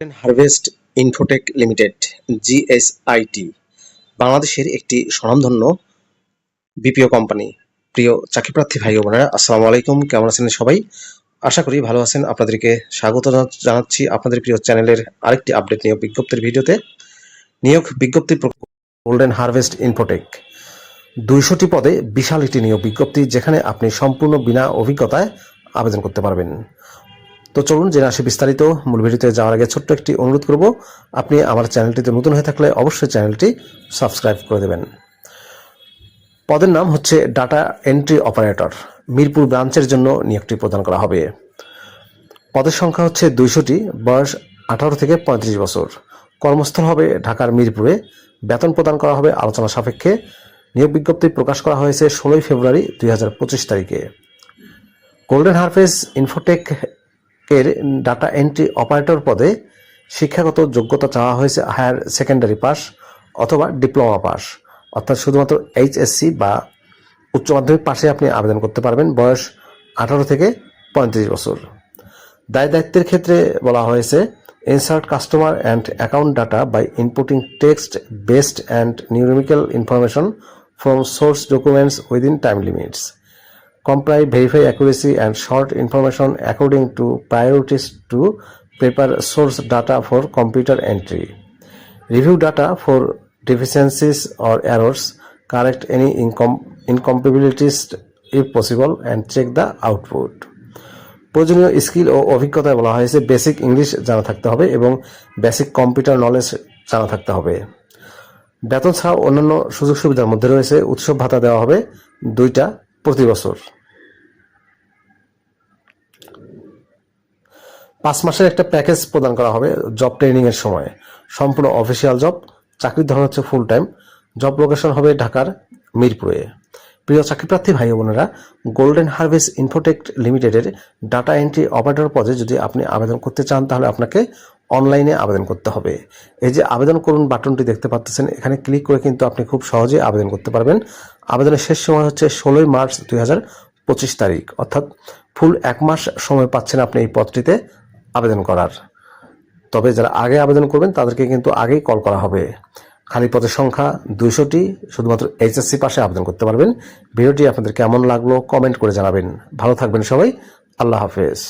Harvest Infotech limited জিএসআইটি বাংলাদেশের একটি স্বনামধন্য বিপিও কোম্পানি প্রিয় চাকরিপ্রার্থী ভাই বোনেরা, আসসালামু আলাইকুম। কেমন আছেন সবাই? আশা করি ভালো আছেন। আপনাদেরকে স্বাগত জানাচ্ছি আপনাদের প্রিয় চ্যানেলের আরেকটি আপডেট নিয়োগ বিজ্ঞপ্তির ভিডিওতে। নিয়োগ বিজ্ঞপ্তি গোল্ডেন হারভেস্ট ইনফোটেক দুইশোটি পদে বিশাল একটি নিয়োগ বিজ্ঞপ্তি, যেখানে আপনি সম্পূর্ণ বিনা অভিজ্ঞতায় আবেদন করতে পারবেন। তো চলুন জেনে আসি বিস্তারিত। মূল ভিডিওতে যাওয়ার আগে ছোট্ট একটি অনুরোধ করব, আপনি আমার চ্যানেলটিতে নতুন হয়ে থাকলে অবশ্যই চ্যানেলটি সাবস্ক্রাইব করে দেবেন। পদের নাম হচ্ছে ডাটা এন্ট্রি অপারেটর, মিরপুর ব্রাঞ্চের জন্য নিয়োগটি প্রদান করা হবে। পদের সংখ্যা হচ্ছে দুইশোটি, বয়স আঠারো থেকে পঁয়ত্রিশ বছর। কর্মস্থল হবে ঢাকার মিরপুরে। বেতন প্রদান করা হবে আলোচনা সাপেক্ষে। নিয়োগ বিজ্ঞপ্তি প্রকাশ করা হয়েছে ষোলোই ফেব্রুয়ারি দুই হাজার পঁচিশ তারিখে। গোল্ডেন হারভেস ইনফোটেক এর ডাটা এন্ট্রি অপারেটর পদে শিক্ষাগত যোগ্যতা চাওয়া হয়েছে হায়ার সেকেন্ডারি পাস অথবা ডিপ্লোমা পাস অর্থাৎ শুধুমাত্র এইচএসসি বা উচ্চ মাধ্যমিক পাশে আপনি আবেদন করতে পারবেন। বয়স আঠারো থেকে পঁয়ত্রিশ বছর। দায় দায়িত্বের ক্ষেত্রে বলা হয়েছে insert customer and account data by inputting text based and numerical information from source documents within time limits comply, verify accuracy and short information according to priorities to prepare source data for computer entry. Review data for deficiencies or errors, correct any incom- incompatibilities if possible and check the output. প্রয়োজনীয় skill ও অভিজ্ঞতায় বলা হয়েছে basic English জানা থাকতে হবে এবং basic computer knowledge জানা থাকতে হবে বেতন ছাড়াও অন্যান্য সুযোগ সুবিধার মধ্যে রয়েছে উৎসব ভাতা দেওয়া হবে দুইটা প্রতি বছর পাঁচ মাসের একটা প্যাকেজ প্রদান করা হবে জব ট্রেনিং এর সময়। সম্পূর্ণ অফিসিয়াল জব চাকরির ধরন হচ্ছে ফুল টাইম জব লোকেশন হবে ঢাকার মিরপুরে। প্রিয় চাকরিপ্রার্থী ভাই বোনেরা গোল্ডেন হারভেস্ট ইনফোটেক লিমিটেডের ডাটা এন্ট্রি অপারেটর পদে যদি আপনি আবেদন করতে চান, তাহলে আপনাকে অনলাইনে আবেদন করতে হবে। এই যে আবেদন করুন বাটনটি দেখতে পাচ্ছেন, এখানে ক্লিক করে কিন্তু আপনি খুব সহজে আবেদন করতে পারবেন। আবেদনের শেষ সময় হচ্ছে ষোলোই মার্চ দুই তারিখ, অর্থাৎ ফুল এক মাস সময় পাচ্ছেন আপনি এই পদটিতে। আবেদন করার। তবে যারা আগে আবেদন করবেন, তাদেরকে কিন্তু আগেই কল করা হবে। খালি পদের সংখ্যা দুইশোটি, শুধুমাত্র এইচএসসি পাশে আবেদন করতে পারবেন। ভিডিওটি আপনাদের কেমন লাগল, কমেন্ট করে জানাবেন। ভালো থাকবেন সবাই। আল্লাহ হাফেজ।